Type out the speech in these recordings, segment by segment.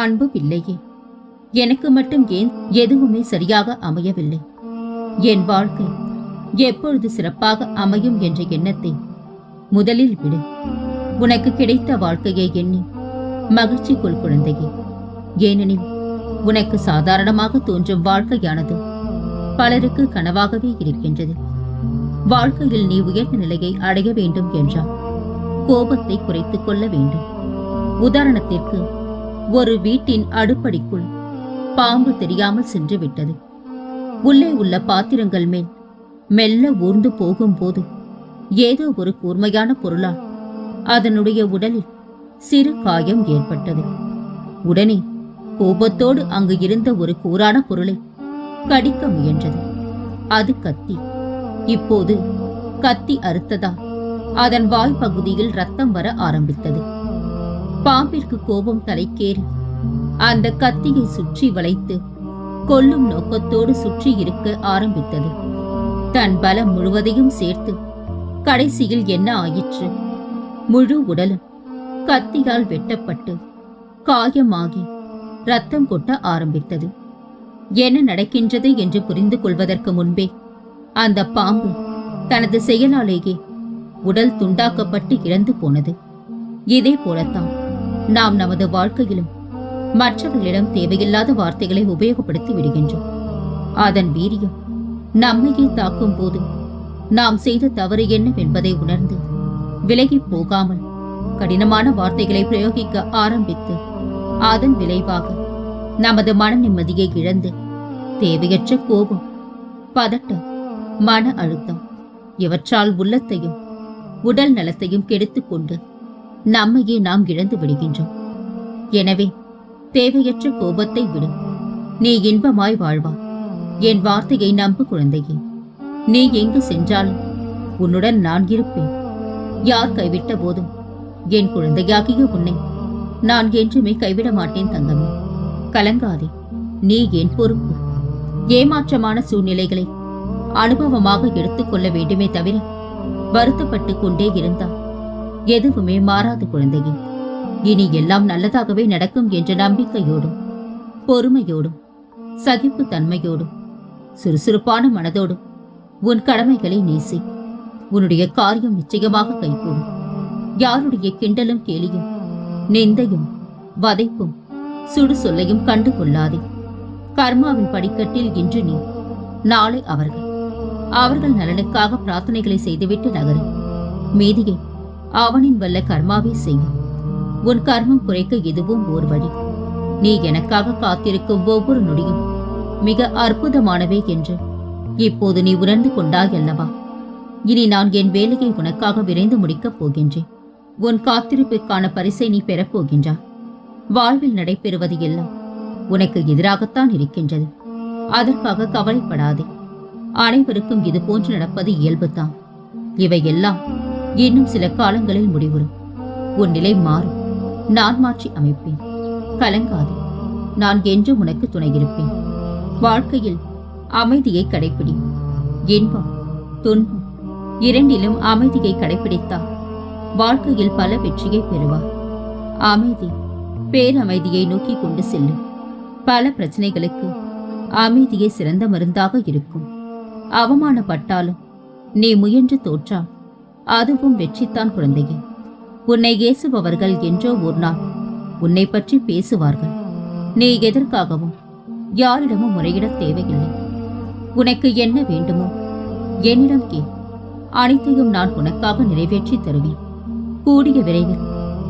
அன்பு பிள்ளையே எனக்கு மட்டும் ஏன் எதுவுமே சரியாக அமையவில்லை? என் வாழ்க்கை எப்பொழுது சிறப்பாக அமையும் என்ற எண்ணத்தை முதலில் விடு. உனக்கு கிடைத்த வாழ்க்கையை எண்ணி மகிழ்ச்சி கொள் குழந்தையே. ஏனெனில் உனக்கு சாதாரணமாக தோன்றும் வாழ்க்கையானது பலருக்கு கனவாகவே இருக்கின்றது. வாழ்க்கையில் நீ உயர்ந்த நிலையை அடைய வேண்டும் என்றால் கோபத்தை குறைத்துக் கொள்ள வேண்டும். உதாரணத்திற்கு ஒரு வீட்டின் அடுப்படிக்குள் பாம்பு தெரியாமல் சென்று விட்டது உள்ளே உள்ள பாத்திரங்கள் மேல் மெல்ல ஊர்ந்து போகும்போது ஏதோ ஒரு கூர்மையான பொருளால் அதனுடைய உடலில் சிறு காயம் ஏற்பட்டது. உடனே கோபத்தோடு அங்கு இருந்த ஒரு கூரான பொருளை கடிக்க முயன்றது. அது கத்தி. இப்போது கத்தி அறுத்ததா? அதன் வாய் பகுதியில் ரத்தம் வர ஆரம்பித்தது. பாம்பிற்கு கோபம் தலைக்கேறி அந்த கத்தியை சுற்றி வளைத்து கொல்லும் நோக்கத்தோடு சுற்றி இருக்க ஆரம்பித்தது. தன் பலம் முழுவதையும் சேர்த்து கடைசியில் என்ன ஆயிற்று? முழு உடலும் கத்தியால் வெட்டப்பட்டு காயமாகி ரத்தம் கொட்ட ஆரம்பித்தது. என்ன நடக்கின்றது என்று புரிந்து கொள்வதற்கு முன்பே அந்த பாம்பு தனது செயலாலேயே உடல் துண்டாக்கப்பட்டு இறந்து போனது. இதே போலத்தான் நாம் நமது வாழ்க்கையிலும் மற்றவர்களிடம் தேவையில்லாத வார்த்தைகளை உபயோகப்படுத்தி விடுகின்றோம். அதன் வீரியம் நம்மையே தாக்கும் போது நாம் செய்த தவறு என்னவென்பதை உணர்ந்து விலகிப் போகாமல் கடினமான வார்த்தைகளை பிரயோகிக்க ஆரம்பித்து அதன் விளைவாக நமது மன நிம்மதியை இழந்து தேவையற்ற கோபம் பதட்டம் மன அழுத்தம் இவற்றால் உள்ளத்தையும் உடல் நலத்தையும் கெடுத்துக் கொண்டு நம்மையே நாம் இழந்து விடுகின்றோம். எனவே தேவையற்ற கோபத்தை விடும் நீ இன்பமாய் வாழ்வா. என் வார்த்தையை நம்பு குழந்தையே. நீ எங்கு சென்றாலும் உன்னுடன் நான் இருப்பேன். யார் கைவிட்ட போதும் என் குழந்தையாகிய உன்னை நான் என்றுமே கைவிட மாட்டேன் தங்கமே. கலங்காதே. நீ என் பொறுப்பு. ஏமாற்றமான சூழ்நிலைகளை அனுபவமாக எடுத்துக்கொள்ள வேண்டுமே தவிர வருத்தப்பட்டு கொண்டே இருந்தான் எதுவுமே மாறாது குழந்தையே. இனி எல்லாம் நல்லதாகவே நடக்கும் என்ற நம்பிக்கையோடும் பொறுமையோடும் சகிப்பு தன்மையோடும் சுறுசுறுப்பான மனதோடும் உன் கடமைகளை நேசி. உன்னுடைய காரியம் நிச்சயமாக கைகூடும். யாருடைய கிண்டலும் கேலியும் நிந்தையும் வதைப்பும் சுடு சொல்லையும் கண்டு கொள்ளாதே. கர்மாவின் படிக்கட்டில் இன்று நீ நாளை அவர்கள். அவர்கள் நலனுக்காக பிரார்த்தனைகளை செய்துவிட்டு நகரும் மீதியை அவனின் வல்ல கர்மாவே செய்யும் உன் கர்மம் குறைக்க இதுவும் ஓர் வழி. நீ எனக்காக காத்திருக்கும் ஒவ்வொரு நொடியும் மிக அற்புதமானவை என்று இப்போது நீ உணர்ந்து கொண்டாய் அல்லவா? இனி நான் என் வேலையை உனக்காக விரைந்து முடிக்கப் போகின்றேன். உன் காத்திருப்பிற்கான பரிசை நீ பெறப்போகின்றாய் வாழ்வில் நடைபெறுவது எல்லாம் உனக்கு எதிராகத்தான் இருக்கின்றது. அதற்காக கவலைப்படாதே. அனைவருக்கும் இது போன்று நடப்பது இயல்புதான். இவையெல்லாம் இன்னும் சில காலங்களில் முடிவுறும். உன் நிலை மாறும். நான் மாற்றி அமைப்பேன். கலங்காது. நான் என்றும் உனக்கு துணையிருப்பேன் வாழ்க்கையில் அமைதியை கடைப்பிடி. இன்பம் துன்பம் இரண்டிலும் அமைதியை கடைப்பிடித்தால் வாழ்க்கையில் பல வெற்றியை பெறுவார் அமைதி பேரமைதியை நோக்கி கொண்டு செல்லும். பல பிரச்சனைகளுக்கு அமைதியே சிறந்த மருந்தாக இருக்கும். அவமானப்பட்டாலும் நீ முயன்று தோற்றால் அதுவும் வெற்றித்தான் குழந்தையே. உன்னை ஏசுபவர்கள் என்றோ ஒரு நாள் உன்னை பற்றி பேசுவார்கள். நீ எதற்காகவும் யாரிடமும் முறையிடத் தேவையில்லை. உனக்கு என்ன வேண்டுமோ என்னிடம் கே அனைத்தையும் நான் உனக்காக நிறைவேற்றி தருவேன். கூடிய விரைவில்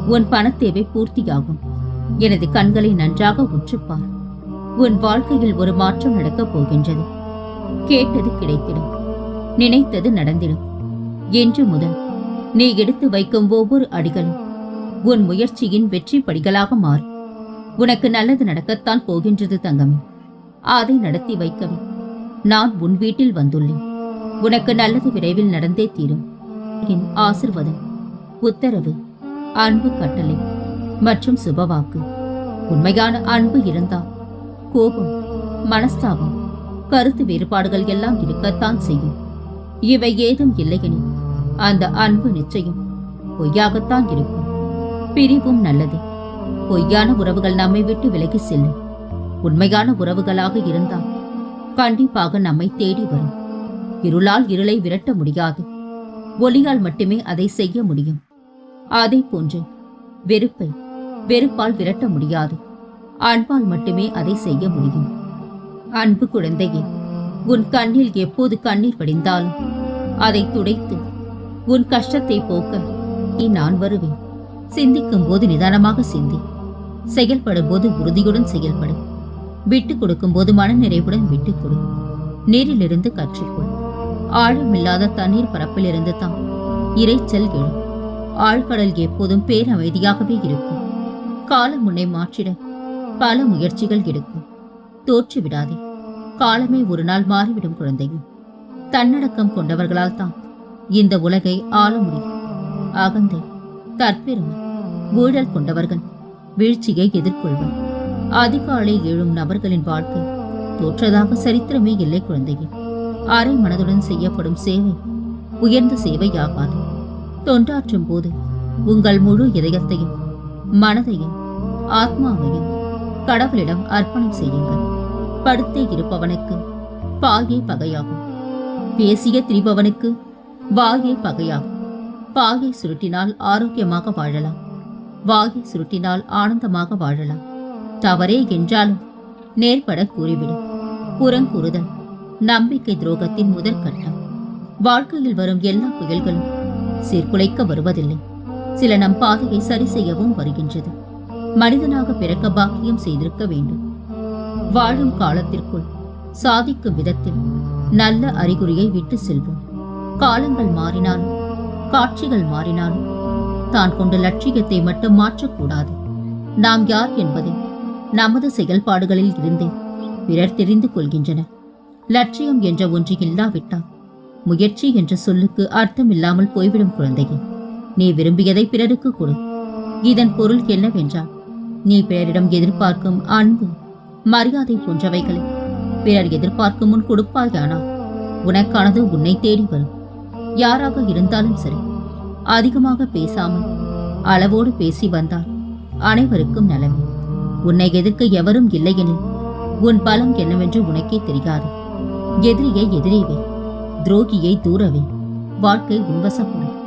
உன் பணத்தேவை பூர்த்தியாகும். எனது கண்களை நன்றாக உற்றுப்பார். உன் வாழ்க்கையில் ஒரு மாற்றம் நடக்கப் போகின்றது. கேட்டது கிடைத்திடும். நினைத்தது நடந்திடும். என்று முதல். நீ எடுத்து வைக்கும் ஒவ்வொரு அடிகளும் உன் முயற்சியின் வெற்றி படிகளாக மாறும் உனக்கு நல்லது நடக்கத்தான் போகின்றது தங்கமே. அதை நடத்தி வைக்கவே நான் உன் வீட்டில் வந்துள்ளேன். உனக்கு நல்லது விரைவில் நடந்தே தீரும். என் ஆசிர்வாதம் உத்தரவு அன்பு கட்டளை மற்றும் சுபவாக்கு. உண்மையான அன்பு இருந்தால் கோபம் மனஸ்தாபம் கருத்து வேறுபாடுகள் எல்லாம் இருக்கத்தான் செய்யும். இவை ஏதும் இல்லையெனில் அந்த அன்பு நிச்சயம். பொய்யாகத்தான் இருக்கும். பிரிவும் நல்லது. பொய்யான உறவுகள் நம்மை விட்டு விலகி செல்லும். உண்மையான உறவுகளாக இருந்தால் கண்டிப்பாக நம்மை தேடி வரும். இருளால் இருளை விரட்ட முடியாது. ஒளியால் மட்டுமே அதை செய்ய முடியும். அதே போன்று வெறுப்பை வெறுப்பால் விரட்ட முடியாது. அன்பால் மட்டுமே அதை செய்ய முடியும். அன்பு குழந்தையே உன் கண்ணில் எப்போது கண்ணீர் வடிந்தாலும் அதை துடைத்து உன் கஷ்டத்தை போக்க நீ நான் வருவேன். சிந்திக்கும் போது நிதானமாக சிந்தி. செயல்படும் போது உறுதியுடன் செயல்படு. விட்டுக் கொடுக்கும் போது மனநிறைவுடன் விட்டுக் கொடு. நீரிலிருந்து கற்றுக்கொள் ஆழமில்லாத தண்ணீர் பரப்பிலிருந்து தான் இரைச்சல் எழும் ஆழ்கடல் எப்போதும் பேரமைதியாகவே இருக்கும். காலம் உன்னை மாற்றிட பல முயற்சிகள் எடுக்கும். தோற்று விடாதே. காலமே ஒரு நாள் மாறிவிடும் குழந்தைகள் தன்னடக்கம் கொண்டவர்களால் தான் இந்த உலகை ஆள முடியும். அகந்தை தற்பெருமை ஊழல் கொண்டவர்கள் வீழ்ச்சியை எதிர்கொள்வர். அதிகாலை எழும் நபர்களின் வாழ்க்கை தோற்றதாக சரித்திரமே இல்லை குழந்தையே. அரை மனதுடன் செய்யப்படும் சேவை உயர்ந்த சேவையாகாது. தொண்டாற்றும் போது உங்கள் முழு இதயத்தையும் மனதையும் ஆத்மாவையும் கடவுளிடம் அர்ப்பணம் செய்யுங்கள். படுத்தே இருப்பவனுக்கு பாயே பகையாகும். பேசிய திரிபவனுக்கு வாயை பகையாகும் பாகை சுருட்டினால் ஆரோக்கியமாக வாழலாம். வாயை சுருட்டினால் ஆனந்தமாக வாழலாம். தவறே என்றாலும் நேர்பட கூறிவிடும் புறங்கூறுதல் நம்பிக்கை துரோகத்தின் முதல் கட்டம். வாழ்க்கையில் வரும் எல்லா புயல்களும் சீர்குலைக்க வருவதில்லை. சில நம் பாதையை சரி செய்யவும் வருகின்றது. மனிதனாக பிறக்க பாக்கியம் செய்திருக்க வேண்டும். வாழும் காலத்திற்குள் சாதிக்கும் விதத்தில் நல்ல அறிகுறியை விட்டு செல்வோம். காலங்கள் மாறினாலும் காட்சிகள் மாறினாலும் தான் கொண்ட லட்சியத்தை மட்டும் மாற்றக்கூடாது. நாம் யார் என்பதை நமது செயல்பாடுகளில் இருந்தே பிறர் தெரிந்து கொள்கின்றனர் லட்சியம் என்ற ஒன்று இல்லாவிட்டால் முயற்சி என்ற சொல்லுக்கு அர்த்தம் இல்லாமல் போய்விடும் குழந்தையே நீ விரும்பியதை பிறருக்கு கொடு. இதன் பொருள் என்னவென்றால் நீ பிறரிடம் எதிர்பார்க்கும் அன்பு மரியாதை போன்றவைகளை பிறர் எதிர்பார்க்கும் முன் கொடுப்பாயானால் உனக்கானது உன்னை தேடி வரும். யாராக இருந்தாலும் சரி. அதிகமாக பேசாமல் அளவோடு பேசி வந்தால் அனைவருக்கும் நலமே. உன்னை எதிர்க்க எவரும் இல்லையெனில் உன் பலம் என்னவென்று உனக்கே தெரியாது. எதிரியை எதிரேவே துரோகியை தூரவே வாழ்க்கை உன்வசப்படும்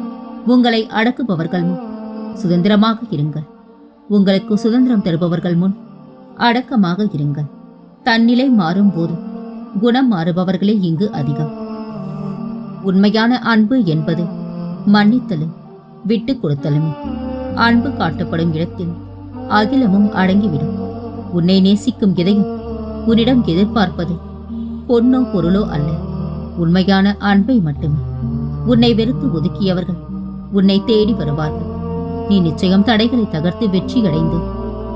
உங்களை அடக்குபவர்கள் முன் சுதந்திரமாக இருங்கள். உங்களுக்கு சுதந்திரம் தருபவர்கள் முன் அடக்கமாக இருங்கள். தன்னிலை மாறும் போது குணம் மாறுபவர்களே இங்கு அதிகம். உண்மையான அன்பு என்பது மன்னித்தலும் விட்டுக் கொடுத்தலுமே. அன்பு காட்டப்படும் இடத்தில் அகிலமும் அடங்கிவிடும். உன்னை நேசிக்கும் இதயம் உன்னிடம் எதிர்பார்ப்பது பொன்னோ பொருளோ அல்ல. உண்மையான அன்பை மட்டுமே. உன்னை வெறுத்து ஒதுக்கியவர்கள் உன்னை தேடி வருவார்கள். நீ நிச்சயம் தடைகளை தகர்த்து வெற்றியடைந்து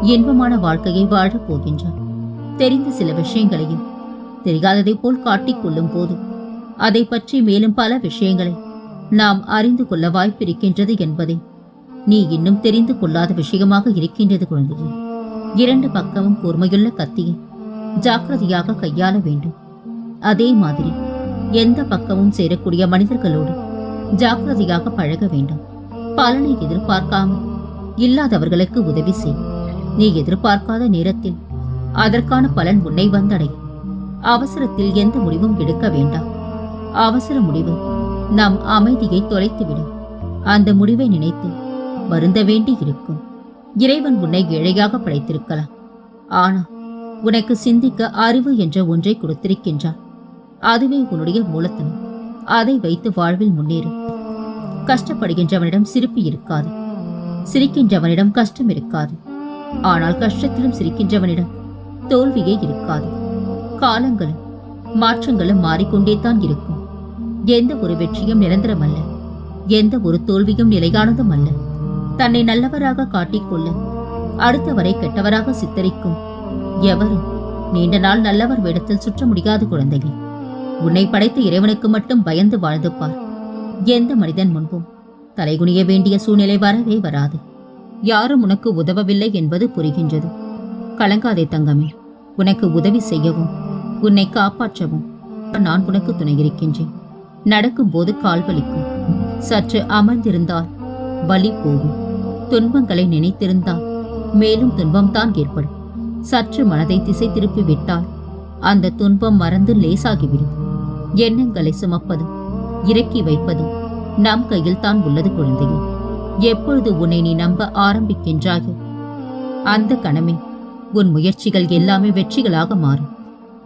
இன்பமான வாழ்க்கையை வாழப் போகின்றாய். தெரிந்த சில விஷயங்களையும் தெரியாததை போல் காட்டிக் கொள்ளும் போது அதை பற்றி மேலும் பல விஷயங்களை நாம் அறிந்து கொள்ள வாய்ப்பிருக்கின்றது என்பதை நீ இன்னும் தெரிந்து கொள்ளாத விஷயமாக இருக்கின்றது குழந்தையே. இரண்டு பக்கமும் கூர்மையுள்ள கத்தியை ஜாக்கிரதையாக கையாள வேண்டும். அதே மாதிரி எந்த பக்கமும் சேரக்கூடிய மனிதர்களோடு ஜாக்கிரதையாக பழக வேண்டும். பலனை எதிர்பார்க்காமல் இல்லாதவர்களுக்கு உதவி செய். நீ எதிர்பார்க்காத நேரத்தில் அதற்கான பலன் உன்னை வந்தடையும். அவசரத்தில் எந்த முடிவும் எடுக்க வேண்டாம். அவசர முடிவு. நம் அமைதியை தொலைத்துவிடும். அந்த முடிவை நினைத்து வருந்த வேண்டி இருக்கும் இறைவன் உன்னை ஏழையாக படைத்திருக்கலாம். ஆனால் உனக்கு சிந்திக்க அறிவு என்ற ஒன்றை கொடுத்திருக்கின்றான். அதுவே உன்னுடைய மூலத்தனம். அதை வைத்து வாழ்வில் முன்னேறு. கஷ்டப்படுகின்றவனிடம் சிரிப்பு இருக்காது. சிரிக்கின்றவனிடம் கஷ்டம் இருக்காது. ஆனால் கஷ்டத்திலும் சிரிக்கின்றவனிடம் தோல்வியே இருக்காது. காலங்களும் மாற்றங்களும் மாறிக்கொண்டே தான் இருக்கும். எந்த ஒரு வெற்றியும் நிரந்தரமல்ல. எந்த ஒரு தோல்வியும் நிலையானதும் அல்ல தன்னை நல்லவராக காட்டிக்கொள்ள அடுத்தவரை கெட்டவராக சித்தரிக்கும் எவரும் நீண்ட நாள் நல்லவர் வேடத்தில் சுற்ற முடியாத குழந்தையே. உன்னை படைத்த இறைவனுக்கு மட்டும் பயந்து வாழ்ந்துப்பார். எந்த மனிதன் முன்பும் தலைகுனிய வேண்டிய சூழ்நிலை வரவே வராது. யாரும் உனக்கு உதவவில்லை என்பது புரிகின்றது. கலங்காதே தங்கமே. உனக்கு உதவி செய்யவும் உன்னை காப்பாற்றவும். நான் உனக்கு துணை இருக்கின்றேன் நடக்கும்போது கால் வலிக்கும். சற்று அமர்ந்திருந்தால் வலி போகும். துன்பங்களை நினைத்திருந்தால் மேலும் துன்பம்தான் ஏற்படும். சற்று மனதை திசை திருப்பி விட்டால் அந்த துன்பம் மறந்து லேசாகிவிடும். எண்ணங்களை சுமப்பதும் இறக்கி வைப்பதும் நம் கையில் தான் உள்ளது குழந்தையே. எப்பொழுது உன்னை நீ நம்ப ஆரம்பிக்கின்றாயோ அந்த கணமே உன் முயற்சிகள் எல்லாமே வெற்றிகளாக மாறும்.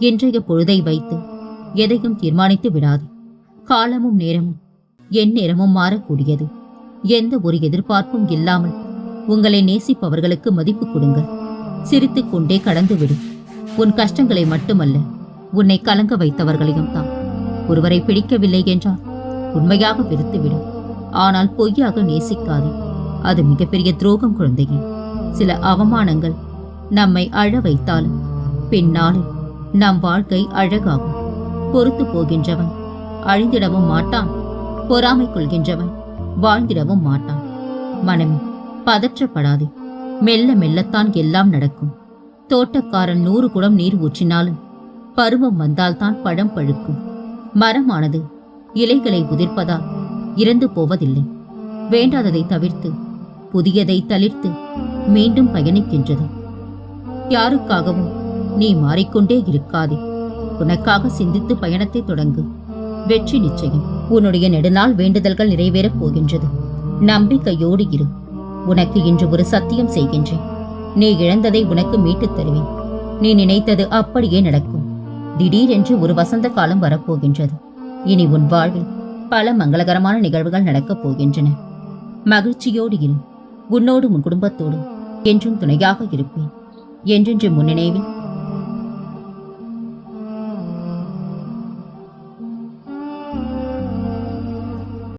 இன்றைய பொழுதை வைத்து எதையும் தீர்மானித்து விடாது. காலமும் நேரமும் என் நேரமும் மாறக்கூடியது. எந்த ஒரு எதிர்பார்ப்பும் இல்லாமல் உங்களை நேசிப்பவர்களுக்கு மதிப்பு கொடுங்கள். சிரித்து கொண்டே கடந்து விடு. உன் கஷ்டங்களை மட்டுமல்ல உன்னை கலங்க வைத்தவர்களையும் தான். ஒருவரை பிடிக்கவில்லை என்றால் உண்மையாக விடு. ஆனால் பொய்யாக நேசிக்காது. அது மிகப்பெரிய துரோகம் குழந்தையே. சில அவமானங்கள் நம்மை அழ வைத்தாலும் பின்னாளில் நம் வாழ்க்கை அழகாகும். பொறுத்து போகின்றவன். அழிந்திடவும் மாட்டான். பொறாமை கொள்கின்றவன். வாழ்ந்திடவும் மாட்டான். மனமே பதற்றப்படாதே. மெல்ல மெல்லத்தான் எல்லாம் நடக்கும். தோட்டக்காரன் நூறு குடம் நீர் ஊற்றினாலும் பருவம் வந்தால்தான் பழம் பழுக்கும். மரமானது இலைகளை உதிர்ப்பதால் இறந்து போவதில்லை. வேண்டாததை தவிர்த்து புதியதை தளிர்த்து மீண்டும் பயணிக்கின்றது. யாருக்காகவும் நீ மாறிக்கொண்டே இருக்காதே. உனக்காக சிந்தித்து பயணத்தை தொடங்கு. வெற்றி நிச்சயம். உன்னுடைய நெடுநாள் வேண்டுதல்கள் நிறைவேறப் போகின்றது. நம்பிக்கையோடு இரு. உனக்கு இன்று ஒரு சத்தியம் செய்கின்றேன். நீ இழந்ததை உனக்கு மீட்டுத் தருவேன். நீ நினைத்தது அப்படியே நடக்கும். திடீரென்று ஒரு வசந்த காலம் வரப்போகின்றது. இனி உன் வாழ்வில் பல மங்களகரமான நிகழ்வுகள் நடக்கப் போகின்றன. மகிழ்ச்சியோடு இரு. உன்னோடு உன் குடும்பத்தோடும் என்றும் துணையாக இருப்பேன். என்றென்று முன்னினைவில்